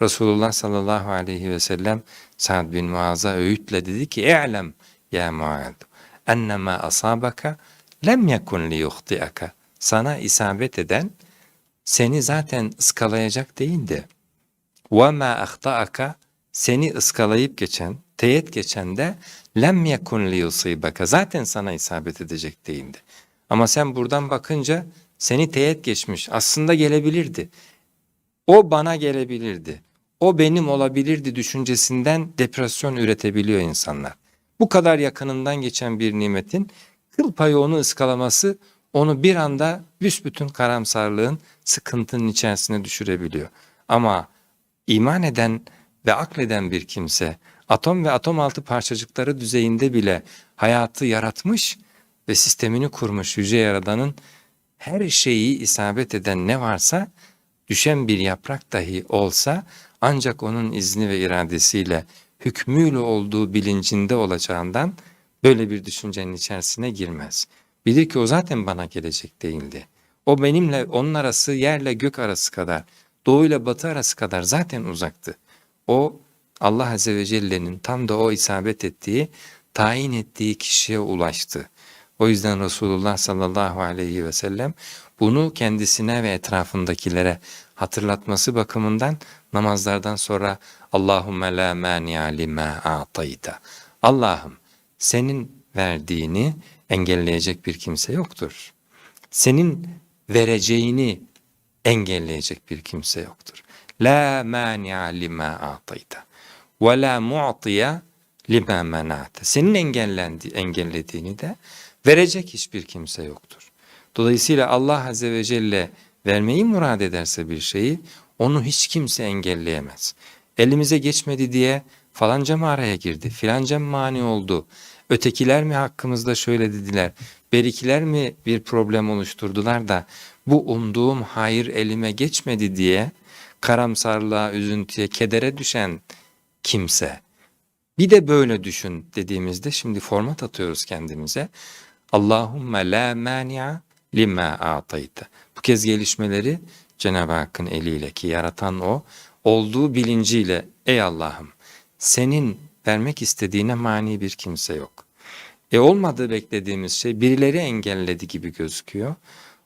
Resulullah sallallahu aleyhi ve sellem Sa'd bin Muaz'a öğütle dedi ki "İ'lem ya Muaz ennema asabaka lem yekun li yuhtiaka." Sana isabet eden seni zaten ıskalayacak değildi. Ve ma ahtaaka seni ıskalayıp geçen, teyit geçen de lem yekun li yusibaka zaten sana isabet edecek değildi. Ama sen buradan bakınca seni teyit geçmiş. Aslında gelebilirdi. O bana gelebilirdi. O benim olabilirdi düşüncesinden depresyon üretebiliyor insanlar. Bu kadar yakınından geçen bir nimetin kıl payı onu ıskalaması onu bir anda büsbütün karamsarlığın, sıkıntının içerisine düşürebiliyor. Ama iman eden ve akleden bir kimse atom ve atom altı parçacıkları düzeyinde bile hayatı yaratmış ve sistemini kurmuş yüce yaradanın her şeyi isabet eden ne varsa düşen bir yaprak dahi olsa ancak onun izni ve iradesiyle hükmüyle olduğu bilincinde olacağından böyle bir düşüncenin içerisine girmez. Bilir ki o zaten bana gelecek değildi. O benimle onun arası yerle gök arası kadar, doğu ile batı arası kadar zaten uzaktı. O Allah Azze ve Celle'nin tam da o isabet ettiği, tayin ettiği kişiye ulaştı. O yüzden Resulullah sallallahu aleyhi ve sellem bunu kendisine ve etrafındakilere hatırlatması bakımından namazlardan sonra Allahümme la mani'a lima a'tayta. Allah'ım senin verdiğini engelleyecek bir kimse yoktur. Senin vereceğini engelleyecek bir kimse yoktur. La mani'a lima a'tayta ve la mu'tiya lima mena'te. Senin engellendi, engellediğini de verecek hiçbir kimse yoktur. Dolayısıyla Allah Azze ve Celle vermeyi murad ederse bir şeyi onu hiç kimse engelleyemez. Elimize geçmedi diye falanca mı araya girdi, filanca mani oldu, ötekiler mi hakkımızda şöyle dediler, berikiler mi bir problem oluşturdular da bu umduğum hayır elime geçmedi diye karamsarlığa, üzüntüye, kedere düşen kimse. Bir de böyle düşün dediğimizde şimdi format atıyoruz kendimize. Allahumme la mani'a lima a'tayta. Bu kez gelişmeleri Cenab-ı Hakk'ın eliyle ki yaratan o, olduğu bilinciyle ey Allah'ım senin vermek istediğine mani bir kimse yok. E olmadığı beklediğimiz şey birileri engelledi gibi gözüküyor.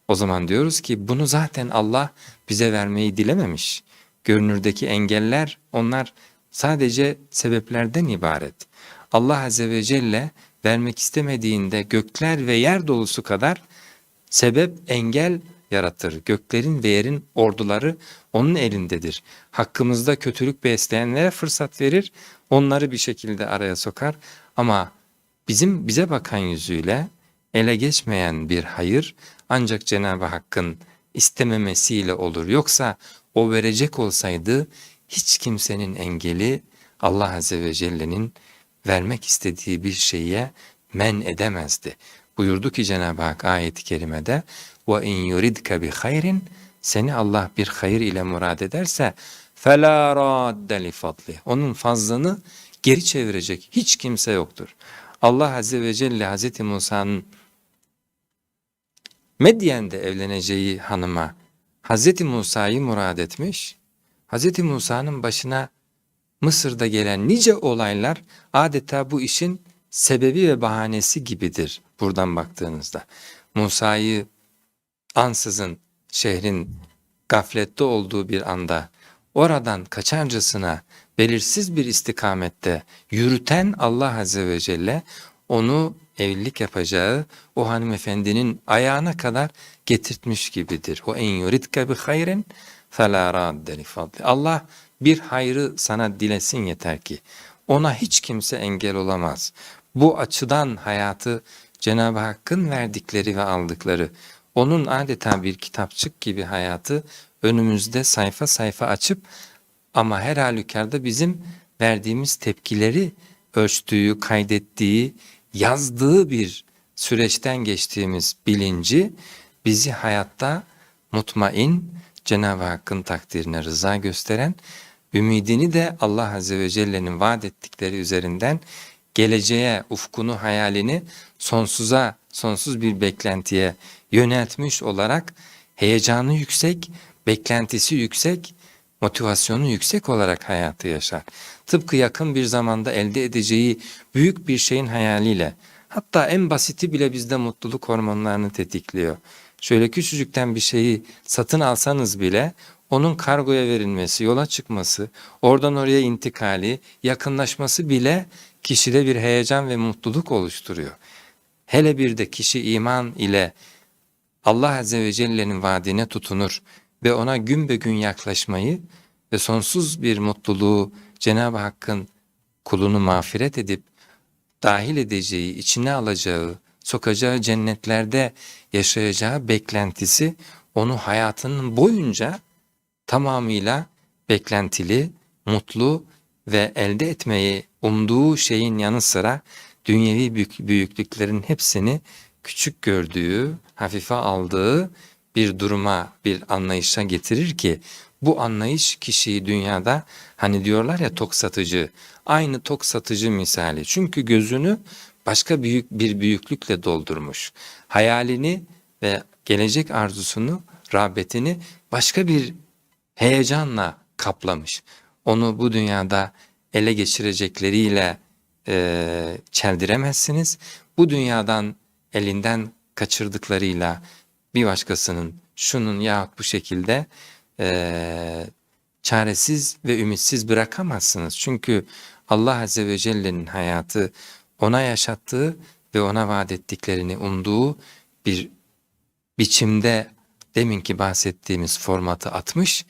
O zaman diyoruz ki bunu zaten Allah bize vermeyi dilememiş. Görünürdeki engeller onlar sadece sebeplerden ibaret. Allah Azze ve Celle vermek istemediğinde gökler ve yer dolusu kadar sebep engel yaratır. Göklerin ve yerin orduları onun elindedir. Hakkımızda kötülük besleyenlere fırsat verir, onları bir şekilde araya sokar. Ama bizim bize bakan yüzüyle ele geçmeyen bir hayır ancak Cenab-ı Hakk'ın istememesiyle olur. Yoksa o verecek olsaydı hiç kimsenin engeli Allah Azze ve Celle'nin vermek istediği bir şeye men edemezdi. Buyurdu ki Cenab-ı Hak ayet-i kerimede ve in yuridke bi hayrin seni Allah bir hayır ile murad ederse fela radde li. Onun fazlını geri çevirecek hiç kimse yoktur. Allah Azze ve Celle Hazreti Musa'nın Medyen'de evleneceği hanıma Hazreti Musa'yı murad etmiş. Hazreti Musa'nın başına Mısır'da gelen nice olaylar adeta bu işin sebebi ve bahanesi gibidir buradan baktığınızda. Musa'yı ansızın şehrin gaflette olduğu bir anda oradan kaçarcasına belirsiz bir istikamette yürüten Allah Azze ve Celle onu evlilik yapacağı o hanımefendinin ayağına kadar getirtmiş gibidir. O en yuridke bi hayrin fela radde li fadli. Allah bir hayrı sana dilesin yeter ki ona hiç kimse engel olamaz. Bu açıdan hayatı Cenab-ı Hakk'ın verdikleri ve aldıkları onun adeta bir kitapçık gibi hayatı önümüzde sayfa sayfa açıp ama her halükarda bizim verdiğimiz tepkileri ölçtüğü, kaydettiği, yazdığı bir süreçten geçtiğimiz bilinci bizi hayatta mutmain, Cenab-ı Hakk'ın takdirine rıza gösteren, ümidini de Allah Azze ve Celle'nin vaat ettikleri üzerinden geleceğe, ufkunu, hayalini sonsuza, sonsuz bir beklentiye yöneltmiş olarak heyecanı yüksek, beklentisi yüksek, motivasyonu yüksek olarak hayatı yaşar. Tıpkı yakın bir zamanda elde edeceği büyük bir şeyin hayaliyle. Hatta en basiti bile bizde mutluluk hormonlarını tetikliyor. Şöyle küçücükten bir şeyi satın alsanız bile onun kargoya verilmesi, yola çıkması, oradan oraya intikali, yakınlaşması bile kişide bir heyecan ve mutluluk oluşturuyor. Hele bir de kişi iman ile Allah Azze ve Celle'nin vaadine tutunur ve ona gün be gün yaklaşmayı ve sonsuz bir mutluluğu Cenab-ı Hakk'ın kulunu mağfiret edip dahil edeceği, içine alacağı, sokacağı cennetlerde yaşayacağı beklentisi onu hayatının boyunca tamamıyla beklentili, mutlu ve elde etmeyi umduğu şeyin yanı sıra dünyevi büyük, büyüklüklerin hepsini küçük gördüğü, hafife aldığı bir duruma, bir anlayışa getirir ki bu anlayış kişiyi dünyada hani diyorlar ya tok satıcı, aynı tok satıcı misali. Çünkü gözünü başka büyük bir büyüklükle doldurmuş. Hayalini ve gelecek arzusunu, rağbetini başka bir heyecanla kaplamış. Onu bu dünyada ele geçirecekleriyle e, çeldiremezsiniz. Bu dünyadan elinden kaçırdıklarıyla bir başkasının şunun yahut bu şekilde e, çaresiz ve ümitsiz bırakamazsınız. Çünkü Allah Azze ve Celle'nin hayatı ona yaşattığı ve ona vaat ettiklerini umduğu bir biçimde deminki bahsettiğimiz formatı atmış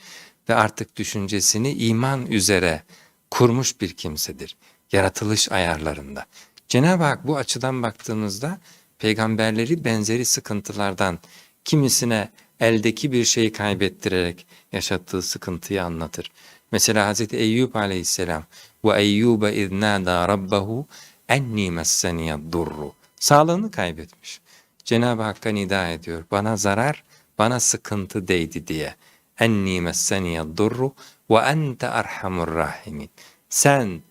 ve artık düşüncesini iman üzere kurmuş bir kimsedir. Yaratılış ayarlarında. Cenab-ı Hak bu açıdan baktığımızda peygamberleri benzeri sıkıntılardan kimisine eldeki bir şeyi kaybettirerek yaşattığı sıkıntıyı anlatır. Mesela Hz. Eyyub aleyhisselam ve Eyyube iznâdâ rabbahu enni messeniyed-durru sağlığını kaybetmiş. Cenab-ı Hakk'a nida ediyor. Bana zarar, bana sıkıntı değdi diye. Enni messeniyed-durru ve ente erhamur rahimin. Sen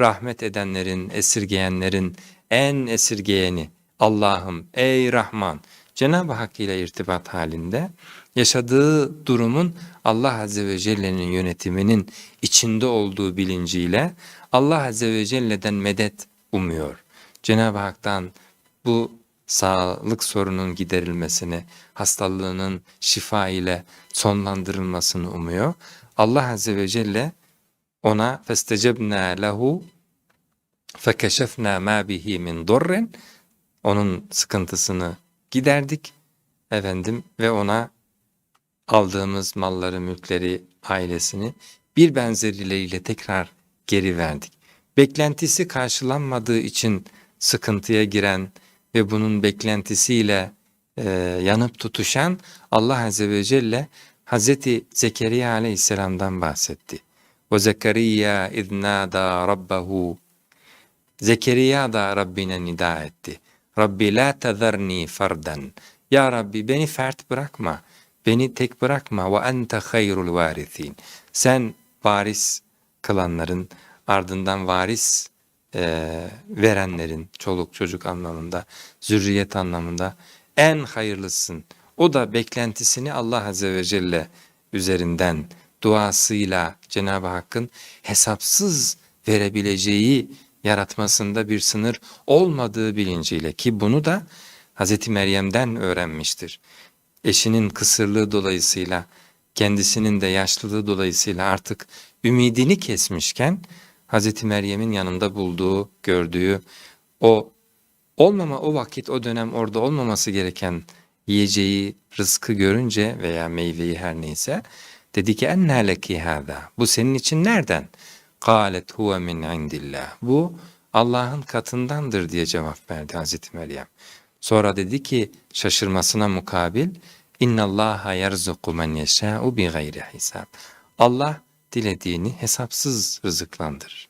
rahmet edenlerin, esirgeyenlerin en esirgeyeni Allah'ım ey Rahman. Cenab-ı Hak ile irtibat halinde yaşadığı durumun Allah Azze ve Celle'nin yönetiminin içinde olduğu bilinciyle Allah Azze ve Celle'den medet umuyor. Cenab-ı Hak'tan bu sağlık sorunun giderilmesini, hastalığının şifa ile sonlandırılmasını umuyor. Allah Azze ve Celle ona festecebna lehu fekeşefna ma bihi min durrin onun sıkıntısını giderdik efendim ve ona aldığımız malları, mülkleri, ailesini bir benzeriyle tekrar geri verdik. Beklentisi karşılanmadığı için sıkıntıya giren, ve bunun beklentisiyle e, yanıp tutuşan Allah Azze ve Celle Hazreti Zekeriya Aleyhisselam'dan bahsetti. O Zekeriya iznâdâ rabbahu Zekeriya da Rabbine nida etti. Rabbi la tezerni ferden. Ya Rabbi beni fert bırakma. Beni tek bırakma. Ve ente hayrul varithin. Sen varis kılanların ardından varis e, verenlerin çoluk çocuk anlamında, zürriyet anlamında en hayırlısın. O da beklentisini Allah Azze ve Celle üzerinden duasıyla Cenab-ı Hakk'ın hesapsız verebileceği yaratmasında bir sınır olmadığı bilinciyle ki bunu da Hz. Meryem'den öğrenmiştir. Eşinin kısırlığı dolayısıyla kendisinin de yaşlılığı dolayısıyla artık ümidini kesmişken Hz. Meryem'in yanında bulduğu, gördüğü o olmama o vakit o dönem orada olmaması gereken yiyeceği, rızkı görünce veya meyveyi her neyse dedi ki enne leki hâzâ bu senin için nereden? Kâlet huve min indillah bu Allah'ın katındandır diye cevap verdi Hazreti Meryem. Sonra dedi ki şaşırmasına mukabil İnna Allaha yerzuku men yeşâ'u bi gayri hisab. Allah dilediğini hesapsız rızıklandırır.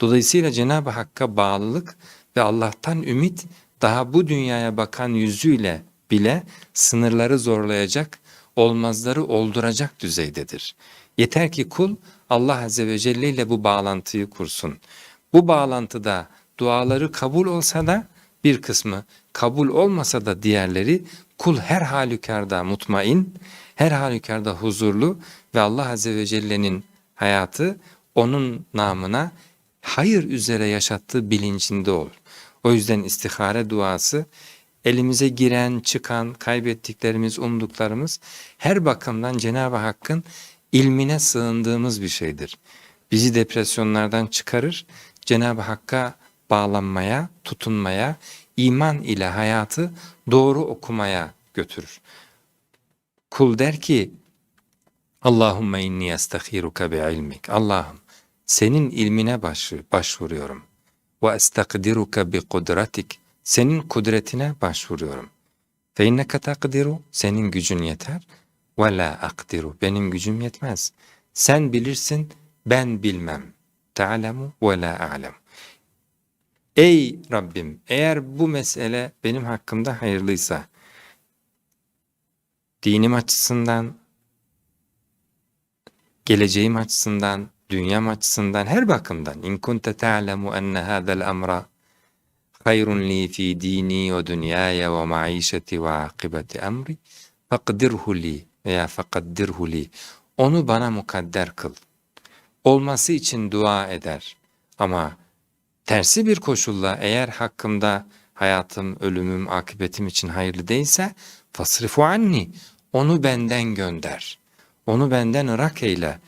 Dolayısıyla Cenab-ı Hakk'a bağlılık ve Allah'tan ümit daha bu dünyaya bakan yüzüyle bile sınırları zorlayacak, olmazları olduracak düzeydedir. Yeter ki kul Allah Azze ve Celle ile bu bağlantıyı kursun. Bu bağlantıda duaları kabul olsa da bir kısmı, kabul olmasa da diğerleri kul her halükarda mutmain, her halükarda huzurlu ve Allah Azze ve Celle'nin hayatı onun namına hayır üzere yaşattığı bilincinde olur. O yüzden istihare duası elimize giren, çıkan, kaybettiklerimiz, umduklarımız her bakımdan Cenab-ı Hakk'ın ilmine sığındığımız bir şeydir. Bizi depresyonlardan çıkarır, Cenab-ı Hakk'a bağlanmaya, tutunmaya, iman ile hayatı doğru okumaya götürür. Kul der ki Allahümme inni estekhiruka bi ilmik. Allah'ım senin ilmine başı, başvuruyorum. Ve estakdiruka bi kudratik. Senin kudretine başvuruyorum. Fe inneke takdiru. Senin gücün yeter. Ve la akdiru. Benim gücüm yetmez. Sen bilirsin, ben bilmem. Ta'lemu ve la a'lem. Ey Rabbim eğer bu mesele benim hakkımda hayırlıysa, dinim açısından, geleceğim açısından, dünyam açısından, her bakımdan in kunte ta'lemu enne hâzel emra hayrun li fi dini ve dünyaya ve maişeti ve akibeti emri fakdirhu li veya fakaddirhu li onu bana mukadder kıl. Olması için dua eder. Ama tersi bir koşulla eğer hakkımda hayatım, ölümüm, akıbetim için hayırlı değilse fasrifu anni onu benden gönder. Onu benden ırak eyle.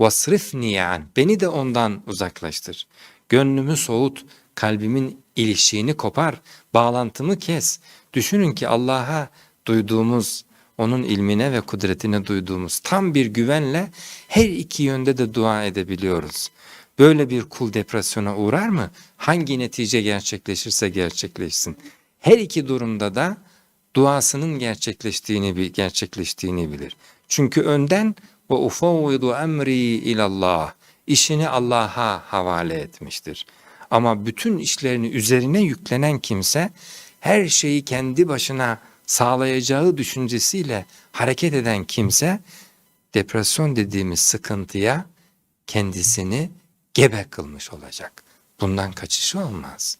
Vasrifni an beni de ondan uzaklaştır. Gönlümü soğut, kalbimin ilişiğini kopar, bağlantımı kes. Düşünün ki Allah'a duyduğumuz, onun ilmine ve kudretine duyduğumuz tam bir güvenle her iki yönde de dua edebiliyoruz. Böyle bir kul depresyona uğrar mı? Hangi netice gerçekleşirse gerçekleşsin. Her iki durumda da duasının gerçekleştiğini gerçekleştiğini bilir. Çünkü önden ve ufavvidu emri ilallah işini Allah'a havale etmiştir. Ama bütün işlerini üzerine yüklenen kimse her şeyi kendi başına sağlayacağı düşüncesiyle hareket eden kimse depresyon dediğimiz sıkıntıya kendisini gebe kılmış olacak. Bundan kaçışı olmaz.